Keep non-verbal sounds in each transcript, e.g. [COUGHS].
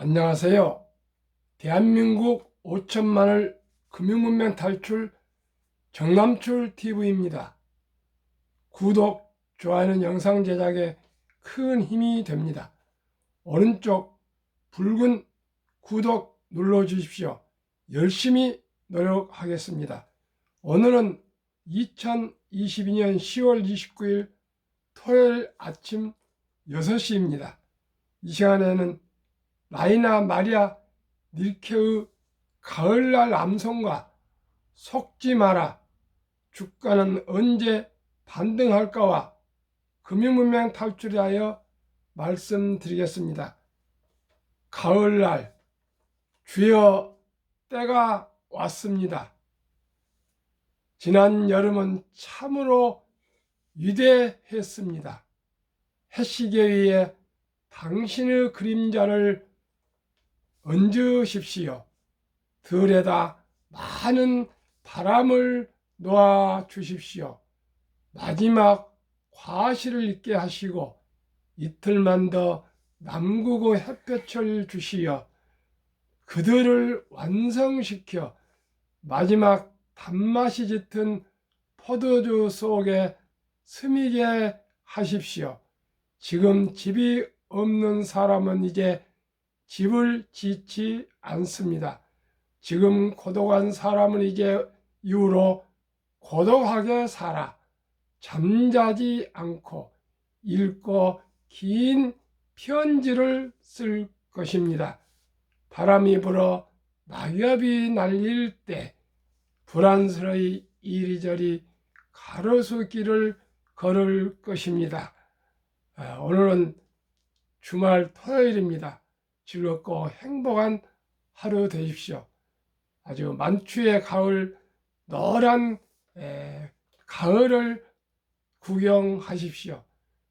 안녕하세요. 대한민국 5천만을 금융문명 탈출 정남출 TV입니다. 구독, 좋아요는 영상 제작에 큰 힘이 됩니다. 오른쪽 붉은 구독 눌러주십시오. 열심히 노력하겠습니다. 오늘은 2022년 10월 29일 토요일 아침 6시입니다. 이 시간에는 라이나 마리아 닐케의 가을날 암송과 속지 마라 주가는 언제 반등할까와 금융문명 탈출하여 말씀드리겠습니다. 가을날 주여 때가 왔습니다. 지난 여름은 참으로 위대했습니다. 해시계 위에 당신의 그림자를 얹으십시오. 들에다 많은 바람을 놓아 주십시오. 마지막 과실을 있게 하시고 이틀만 더 남구고 햇볕을 주시어 그들을 완성시켜 마지막 단맛이 짙은 포도주 속에 스미게 하십시오. 지금 집이 없는 사람은 이제 집을 짓지 않습니다. 지금 고독한 사람은 이제 이후로 고독하게 살아 잠자지 않고 읽고 긴 편지를 쓸 것입니다. 바람이 불어 낙엽이 날릴 때 불안스러이 이리저리 가로수길을 걸을 것입니다. 아, 오늘은 주말 토요일입니다. 즐겁고 행복한 하루 되십시오. 아주 만추의 가을, 노란 에, 가을을 구경하십시오.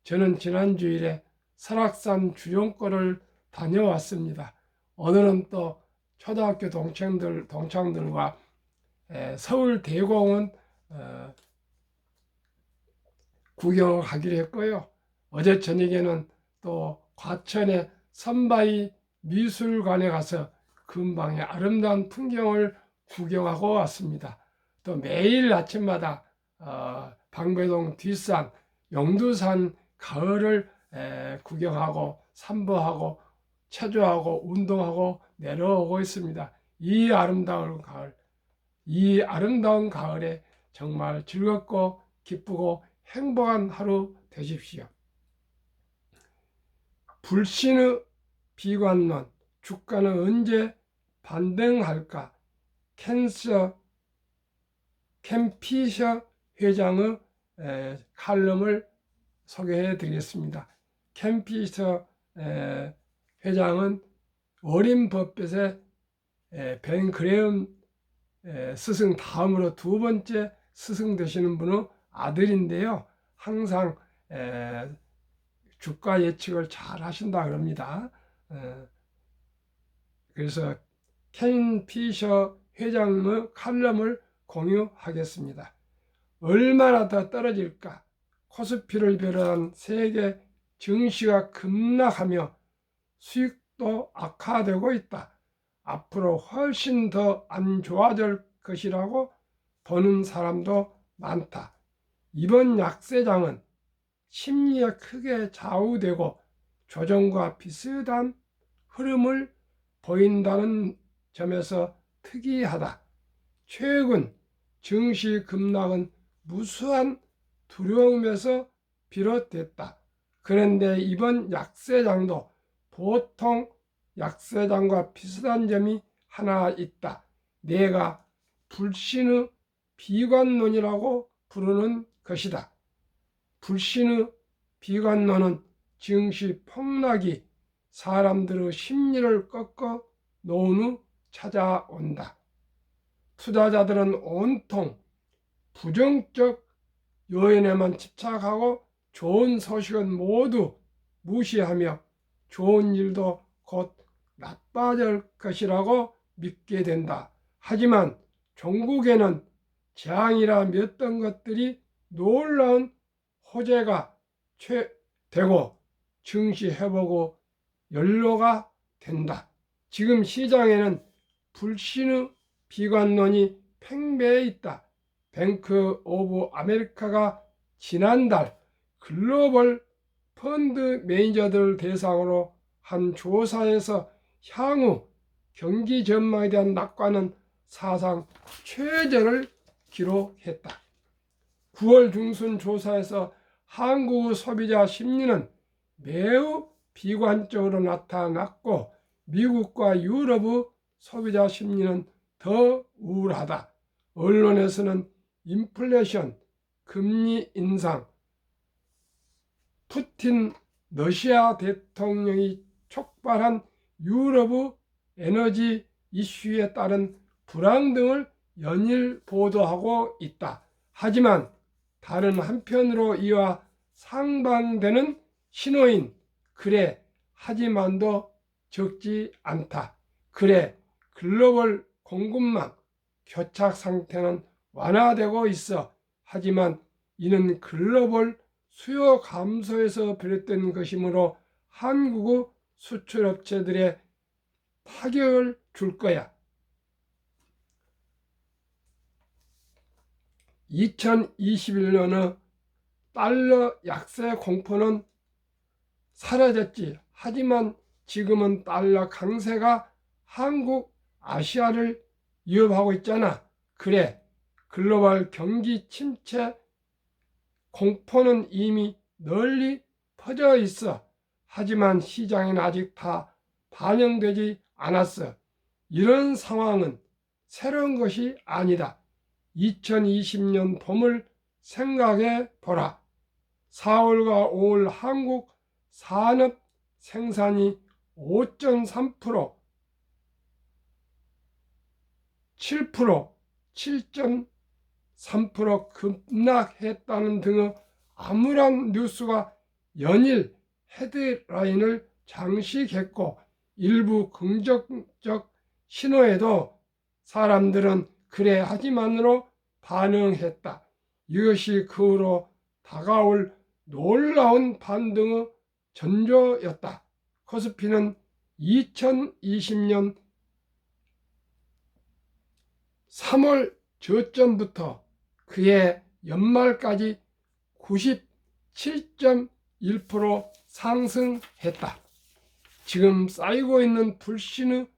저는 지난 주일에 설악산 주용거를 다녀왔습니다. 오늘은 또 초등학교 동창들, 동창들과 에, 서울 대공원 어, 구경을 하기로 했고요. 어제 저녁에는 또 과천의 선바위 미술관에 가서 근방의 아름다운 풍경을 구경하고 왔습니다. 또 매일 아침마다 어, 방배동 뒷산, 용두산 가을을 에, 구경하고 산보하고 체조하고 운동하고 내려오고 있습니다. 이 아름다운 가을, 이 아름다운 가을에 정말 즐겁고 기쁘고 행복한 하루 되십시오. 불신의 비관론, 주가는 언제 반등할까? 캔서 캠피셔 회장의 에, 칼럼을 소개해 드리겠습니다. 캠피셔 에, 회장은 어린 법벳의 에, 벤 그레엄 에, 스승 다음으로 두 번째 스승 되시는 분의 아들인데요. 항상 에, 주가 예측을 잘 하신다 그럽니다. 에, 그래서 켄 피셔 회장의 칼럼을 공유하겠습니다. 얼마나 더 떨어질까? 코스피를 비롯한 세계 증시가 급락하며 수익도 악화되고 있다. 앞으로 훨씬 더 안 좋아질 것이라고 보는 사람도 많다. 이번 약세장은 심리에 크게 좌우되고 조정과 비슷한 흐름을 보인다는 점에서 특이하다. 최근 증시 급락은 무수한 두려움에서 비롯됐다. 그런데 이번 약세장도 보통 약세장과 비슷한 점이 하나 있다. 내가 불신의 비관론이라고 부르는 것이다. 불신의 비관론은 증시 폭락이 사람들의 심리를 꺾어 놓은 후 찾아온다. 투자자들은 온통 부정적 요인에만 집착하고 좋은 소식은 모두 무시하며 좋은 일도 곧 나빠질 것이라고 믿게 된다. 하지만 종국에는 재앙이라 몇던 것들이 놀라운 호재가 되고 증시 회복의 연로가 된다. 지금 시장에는 불신의 비관론이 팽배해 있다. 뱅크 오브 아메리카가 지난달 글로벌 펀드 매니저들 대상으로 한 조사에서 향후 경기 전망에 대한 낙관은 사상 최저를 기록했다. 9월 중순 조사에서 한국 소비자 심리는 매우 비관적으로 나타났고 미국과 유럽의 소비자 심리는 더 우울하다. 언론에서는 인플레이션, 금리 인상, 푸틴 러시아 대통령이 촉발한 유럽의 에너지 이슈에 따른 불안 등을 연일 보도하고 있다. 하지만 다른 한편으로 이와 상반되는 신호인 그래 하지만도 적지 않다. 그래 글로벌 공급망 교착 상태는 완화되고 있어. 하지만 이는 글로벌 수요 감소에서 비롯된 것이므로 한국의 수출업체들의 타격을 줄 거야. 2021년의 달러 약세 공포는 사라졌지. 하지만 지금은 달러 강세가 한국, 아시아를 위협하고 있잖아. 그래, 글로벌 경기 침체 공포는 이미 널리 퍼져 있어. 하지만 시장에는 아직 다 반영되지 않았어. 이런 상황은 새로운 것이 아니다. 2020년 봄을 생각해 보라. 4월과 5월 한국 산업 생산이 5.3%, 7%, 7.3% 급락했다는 등의 암울한 뉴스가 연일 헤드라인을 장식했고 일부 긍정적 신호에도 사람들은 그래 하지만으로 반응했다. 이것이 그 후로 다가올 놀라운 반등의 전조였다. 코스피는 2020년 3월 저점부터 그해 연말까지 97.1% 상승했다. 지금 쌓이고 있는 불신의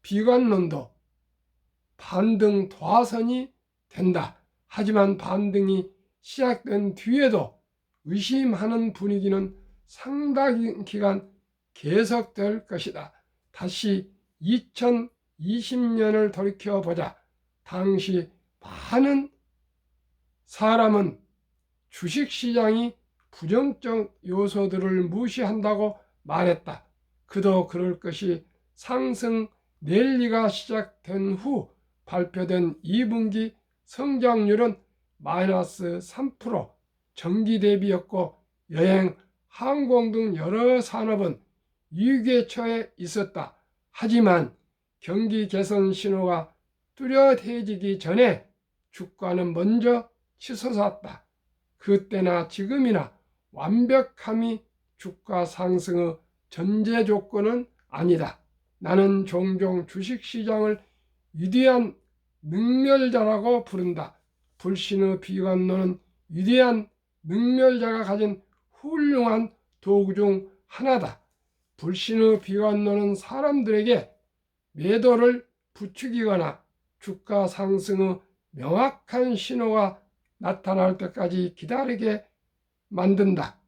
비관론도 반등 도화선이 된다. 하지만 반등이 시작된 뒤에도 의심하는 분위기는 상당 기간 계속될 것이다. 다시 2020년을 돌이켜 보자. 당시 많은 사람은 주식시장이 부정적 요소들을 무시한다고 말했다. 그도 그럴 것이 상승 랠리가 시작된 후 발표된 2분기 성장률은 마이너스 3% 전기 대비였고 여행, 항공 등 여러 산업은 위기에 처해 있었다. 하지만 경기 개선 신호가 뚜렷해지기 전에 주가는 먼저 치솟았다. 그때나 지금이나 완벽함이 주가 상승의 전제 조건은 아니다. 나는 종종 주식시장을 위대한 능멸자라고 부른다. 불신의 비관론은 위대한 능멸자가 가진 훌륭한 도구 중 하나다. 불신의 비관론은 사람들에게 매도를 부추기거나 주가 상승의 명확한 신호가 나타날 때까지 기다리게 만든다.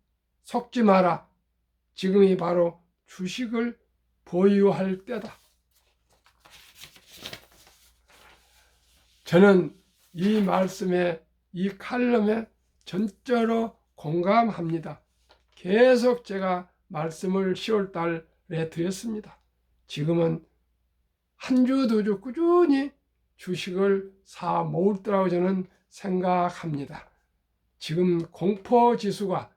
속지 마라. 지금이 바로 주식을 보유할 때다. 저는 이 말씀에, 이 칼럼에 전적으로 공감합니다. 계속 제가 말씀을 10월 달에 드렸습니다. 지금은 한 주, 두 주 꾸준히 주식을 사 모을 거라고 저는 생각합니다. 지금 공포 지수가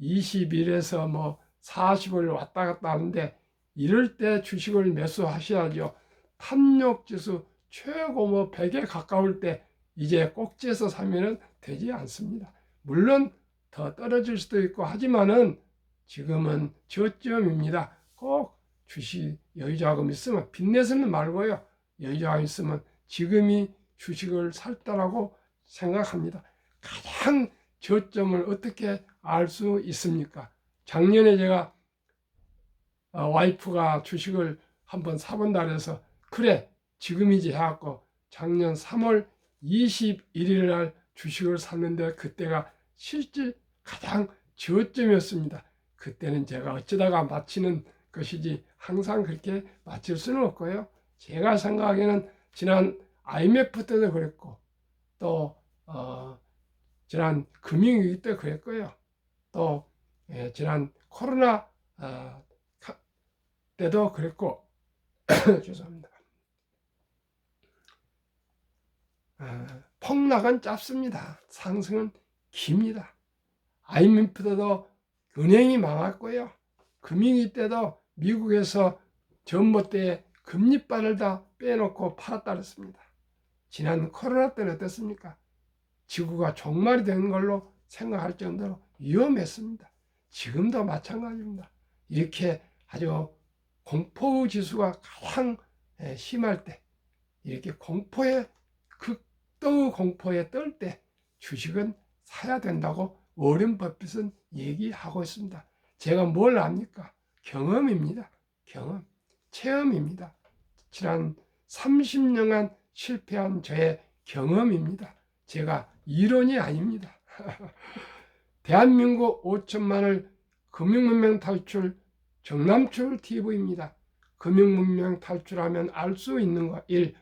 21에서 뭐 40을 왔다 갔다 하는데 이럴 때 주식을 매수하셔야죠. 탐욕 지수 최고 뭐 100에 가까울 때 이제 꼭지에서 사면은 되지 않습니다. 물론 더 떨어질 수도 있고 하지만은 지금은 저점입니다. 꼭 주식 여유자금 있으면 빚내서는 말고요. 여유자금 있으면 지금이 주식을 살 때라고 생각합니다. 가장 저점을 어떻게 알 수 있습니까? 작년에 제가 어, 와이프가 주식을 한번 사본다 그래서 그래 지금이지 해갖고 작년 3월 21일 날 주식을 샀는데 그때가 실질 가장 저점이었습니다. 그때는 제가 어쩌다가 마치는 것이지 항상 그렇게 마칠 수는 없고요. 제가 생각하기에는 지난 IMF 때도 그랬고 또 어, 지난 금융위기 때 그랬고요. 또 예, 지난 코로나 어, 가- 때도 그랬고 [COUGHS] 죄송합니다. 아, 폭락은 짧습니다. 상승은 깁니다. IMF 때도 은행이 망했고요. 금융위 때도 미국에서 전봇대에 금리발을 다 빼놓고 팔았다 그랬습니다. 지난 코로나 때는 어땠습니까? 지구가 종말이 되는 걸로 생각할 정도로 위험했습니다. 지금도 마찬가지입니다. 이렇게 아주 공포 지수가 가장 에, 심할 때, 이렇게 공포에 극도의 공포에 떨 때 주식은 사야 된다고 워렌 버핏은 얘기하고 있습니다. 제가 뭘 압니까? 경험입니다. 경험, 체험입니다. 지난 30년간 실패한 저의 경험입니다. 제가 이론이 아닙니다. [LAUGHS] 대한민국 5천만을 금융문명 탈출 정남출 TV입니다. 금융문명 탈출하면 알 수 있는 것 1.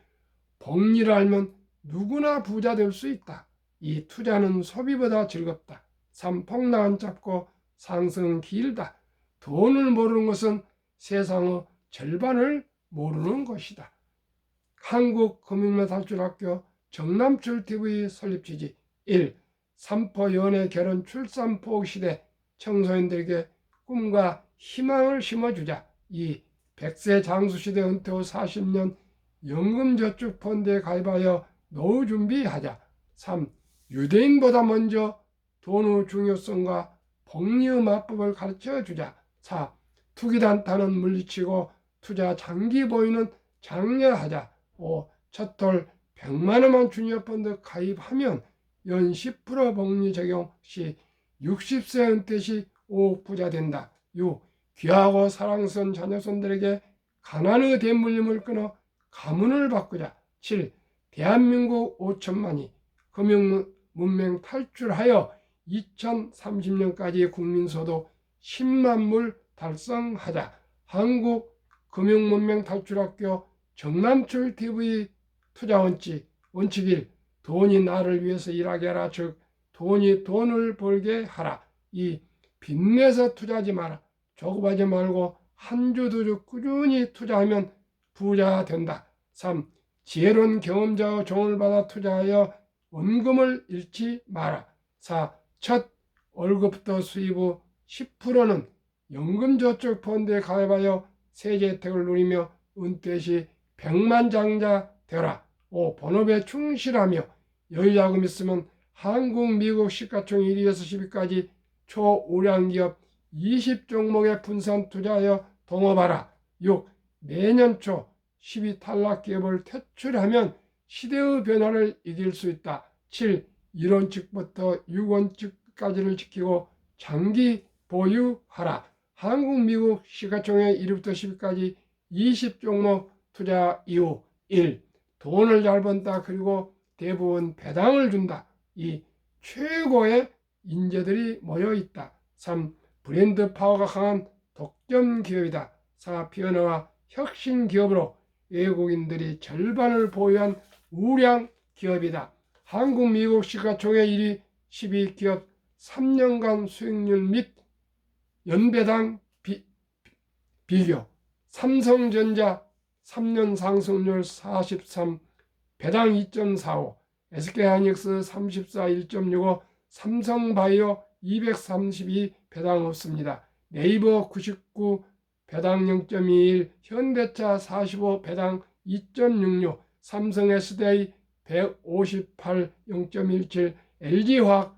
복리를 알면 누구나 부자 될 수 있다. 2. 투자는 소비보다 즐겁다. 3. 폭락은 짧고 상승은 길다. 돈을 모르는 것은 세상의 절반을 모르는 것이다. 한국금융문탈출학교 정남출TV 설립 취지 1. 삼포 연애 결혼 출산 포기 시대 청소년들에게 꿈과 희망을 심어주자 2. 100세 장수 시대 은퇴 후 40년 연금저축펀드에 가입하여 노후 준비하자 3. 유대인보다 먼저 돈의 중요성과 복리의 마법을 가르쳐 주자 4. 투기단타는 물리치고 투자 장기 보이는 장려하자 5. 첫돌 100만원만 주니어 펀드 가입하면 연 10% 복리 적용 시 60세 은퇴 시 5억 부자 된다. 6. 귀하고 사랑스러운 자녀손들에게 가난의 대물림을 끊어 가문을 바꾸자. 7. 대한민국 5천만이 금융문명 탈출하여 2030년까지 국민소득 10만물 달성하자. 한국 금융문명 탈출학교 정남출 TV 투자 원칙 원칙 1. 돈이 나를 위해서 일하게 하라. 즉 돈이 돈을 벌게 하라. 2. 빚내서 투자하지 마라. 조급하지 말고 한 주 두 주 꾸준히 투자하면 부자 된다. 3. 지혜로운 경험자의 종을 받아 투자하여 원금을 잃지 마라. 4. 첫 월급부터 수입 후 10%는 연금저축펀드에 가입하여 세제 혜택을 누리며 은퇴 시 백만장자 되라. 5. 본업에 충실하며 여유자금 있으면 한국, 미국 시가총 1위에서 10위까지 초우량기업 20종목에 분산 투자하여 동업하라. 6. 내년 초 10위 탈락 기업을 퇴출하면 시대의 변화를 이길 수 있다. 7. 1원칙부터 6원칙까지를 지키고 장기 보유하라. 한국, 미국 시가총액 1위부터 10위까지 20종목 투자 이후 1. 돈을 잘 번다. 그리고 대부분 배당을 준다. 2. 최고의 인재들이 모여 있다. 3. 브랜드 파워가 강한 독점 기업이다. 4. 피어나와 혁신 기업으로 외국인들이 절반을 보유한 우량 기업이다. 한국, 미국 시가총액 1위 12 기업 3년간 수익률 및 연배당 비, 비교 삼성전자 3년 상승률 43 배당 2.45 SK하이닉스 34 1.65 삼성바이오 232 배당 없습니다. 네이버 99 배당 0.21 현대차 45 배당 2.66 삼성 S데이 158 0.17 LG화학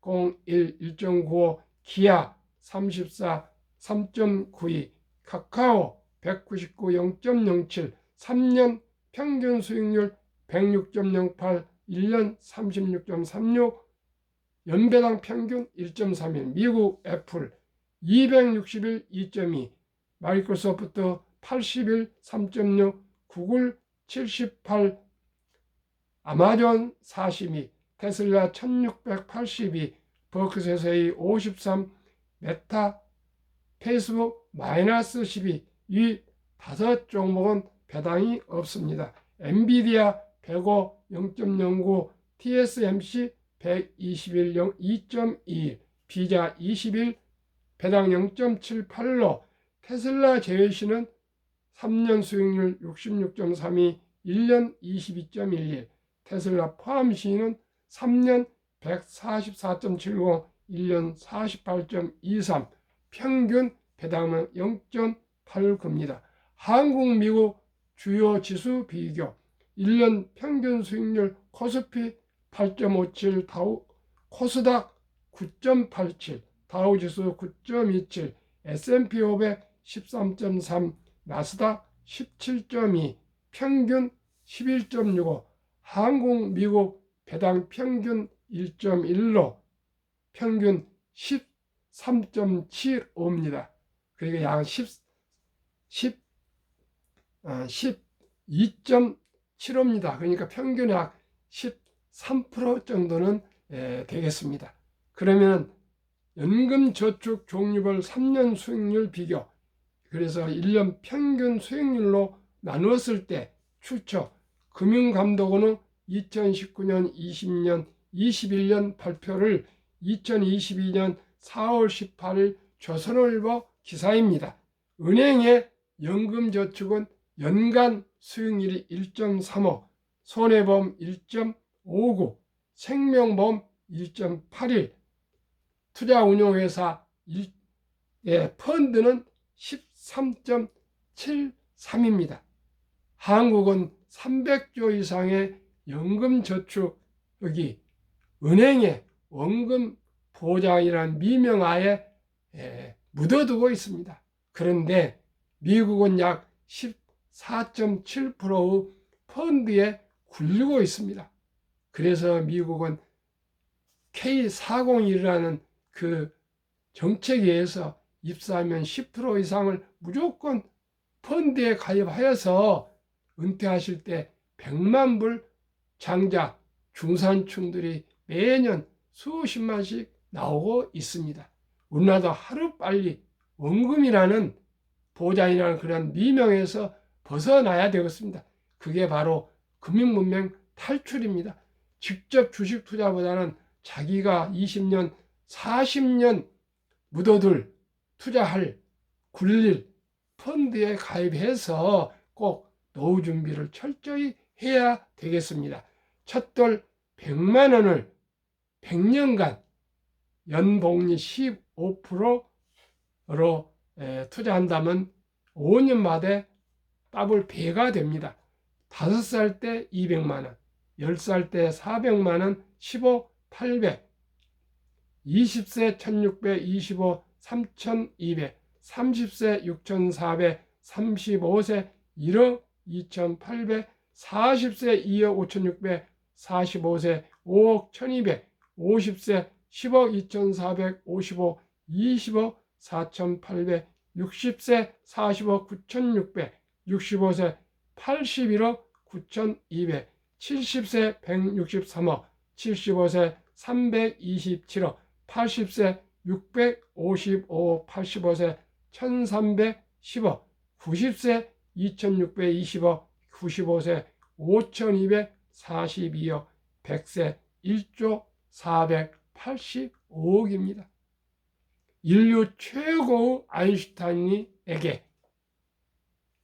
101 1.95 기아 34 3.92 카카오 199 0.07 3년 평균 수익률 106.08 1년 36.36 연배당 평균 1.31 미국 애플 261 2.2 마이크로소프트 81 3.6 구글 78 아마존 42 테슬라 1682 버크세서의 53 메타 페이스북 마이너스 12 이 다섯 종목은 배당이 없습니다. 엔비디아 105 0.09 TSMC 121 2.21 비자 21 배당 0.78로 테슬라 제외시는 3년 수익률 66.32 1년 22.11 테슬라 포함 시는 3년 144.70 1년 48.23 평균 배당은 0.89입니다. 한국, 미국 주요 지수 비교 1년 평균 수익률 코스피 8.57 다우 코스닥 9.87 다우지수 9.27 S&P 500 13.3 나스닥 17.2 평균 11.65 한국, 미국 배당 평균 1.1로 평균 13.75입니다. 그러니까 약 10, 10, 아, 12.75입니다. 그러니까 평균 약 13% 정도는 에, 되겠습니다. 그러면 연금저축 종류별 3년 수익률 비교 그래서 1년 평균 수익률로 나누었을 때 출처 금융감독원은 2019년, 20년, 21년 발표를 2022년 4월 18일 조선일보 기사입니다. 은행의 연금저축은 연간 수익률이 1.35, 손해보험 1.59, 생명보험 1.81, 투자운용회사 1, 예, 펀드는 13.73입니다. 한국은 300조 이상의 연금 저축이 은행의 원금 보장이라는 미명하에 예, 묻어두고 있습니다. 그런데 미국은 약 14.7%의 펀드에 굴리고 있습니다. 그래서 미국은 K401이라는 그 정책에 의해서 입사하면 10% 이상을 무조건 펀드에 가입하여서 은퇴하실 때 100만 불 장자 중산층들이 매년 수십만씩 나오고 있습니다. 우리나라도 하루빨리 원금이라는 보장이라는 그런 미명에서 벗어나야 되겠습니다. 그게 바로 금융문명 탈출입니다. 직접 주식 투자보다는 자기가 20년, 40년 묻어둘 투자할 굴릴 펀드에 가입해서 꼭 노후 준비를 철저히 해야 되겠습니다. 첫돌 100만 원을 100년간 연복리 15%로 투자한다면 5년 만에 더블 배가 됩니다. 5살 때 200만 원, 10살 때 400만 원, 15, 800, 20세 1600, 25, 3200, 30세 6400, 35세 1억 2800, 40세 2억 5600, 45세 5억 1200, 50세 10억 2455, 20억 4800, 60세 40억 9600, 65세 81억 9200, 70세 163억, 75세 327억, 80세 655억, 85세 1310억, 90세 2620억, 95세 5242억, 100세 1조 485억입니다. 인류 최고의 아인슈타인에게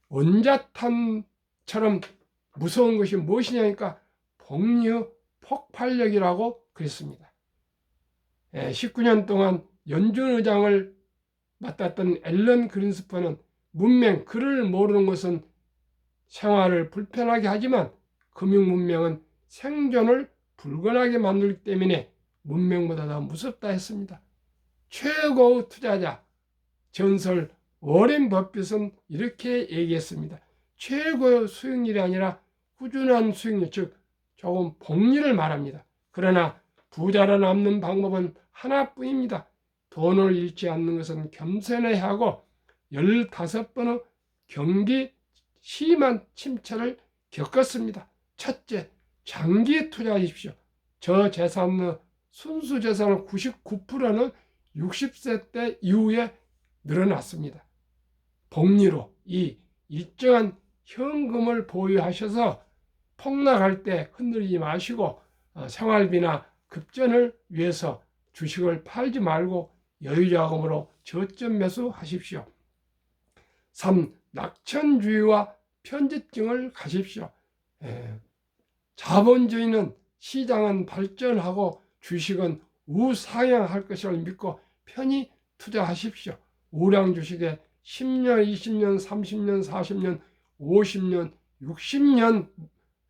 원자탄처럼 무서운 것이 무엇이냐니까 복류 폭발력이라고 그랬습니다. 19년 동안 연준 의장을 맡았던 앨런 그린스퍼는 문명, 글을 모르는 것은 생활을 불편하게 하지만 금융 문명은 생존을 불건하게 만들기 때문에 문명보다 더 무섭다 했습니다. 최고의 투자자 전설 워렌 버핏은 이렇게 얘기했습니다. 최고의 수익률이 아니라 꾸준한 수익률, 즉 조금 복리를 말합니다. 그러나 부자로 남는 방법은 하나뿐입니다. 돈을 잃지 않는 것은 겸손해야 하고 15번의 경기 심한 침체를 겪었습니다. 첫째, 장기 투자하십시오. 저 재산의 순수 재산의 99%는 60세 때 이후에 늘어났습니다. 복리로 이 일정한 현금을 보유하셔서 폭락할 때 흔들리지 마시고 어, 생활비나 급전을 위해서 주식을 팔지 말고 여유자금으로 저점 매수하십시오. 3. 낙천주의와 편집증을 가십시오. 에, 자본주의는 시장은 발전하고 주식은 우상향할 것을 믿고 편히 투자하십시오. 우량 주식에 10년, 20년, 30년, 40년, 50년, 60년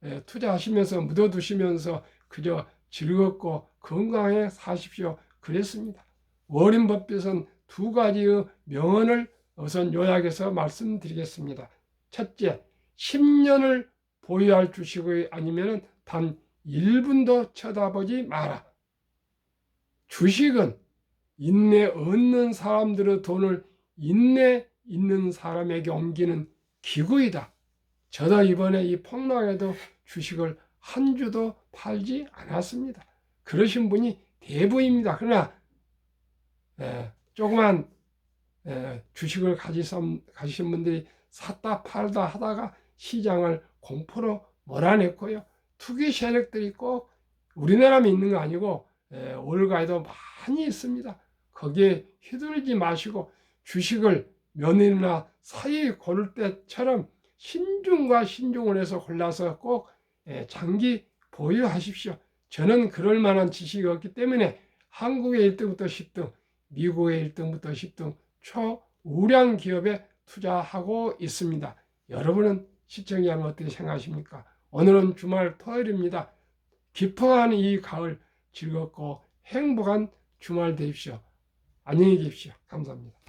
에, 투자하시면서 묻어두시면서 그저 즐겁고 건강해 사십시오. 그랬습니다. 워린 버핏은 두 가지의 명언을 우선 요약해서 말씀드리겠습니다. 첫째, 10년을 보유할 주식이 아니면 단 1분도 쳐다보지 마라. 주식은 인내 얻는 사람들의 돈을 인내 있는 사람에게 옮기는 기구이다. 저도 이번에 이 폭락에도 주식을 한 주도 팔지 않았습니다. 그러신 분이 대부입니다. 그러나 에, 조그만 에, 주식을 가지신, 분들이 샀다 팔다 하다가 시장을 공포로 몰아냈고요. 투기 세력들이 꼭 우리나라만 있는 거 아니고 에, 월가에도 많이 있습니다. 거기에 휘둘리지 마시고 주식을 며느리나 사이 고를 때처럼 신중과 신중을 해서 골라서 꼭 에, 장기 보유하십시오. 저는 그럴 만한 지식이 없기 때문에 한국의 1등부터 10등, 미국의 1등부터 10등 초우량 기업에 투자하고 있습니다. 여러분은 시청자는 어떻게 생각하십니까? 오늘은 주말 토요일입니다. 깊어가는 이 가을 즐겁고 행복한 주말 되십시오. 안녕히 계십시오. 감사합니다.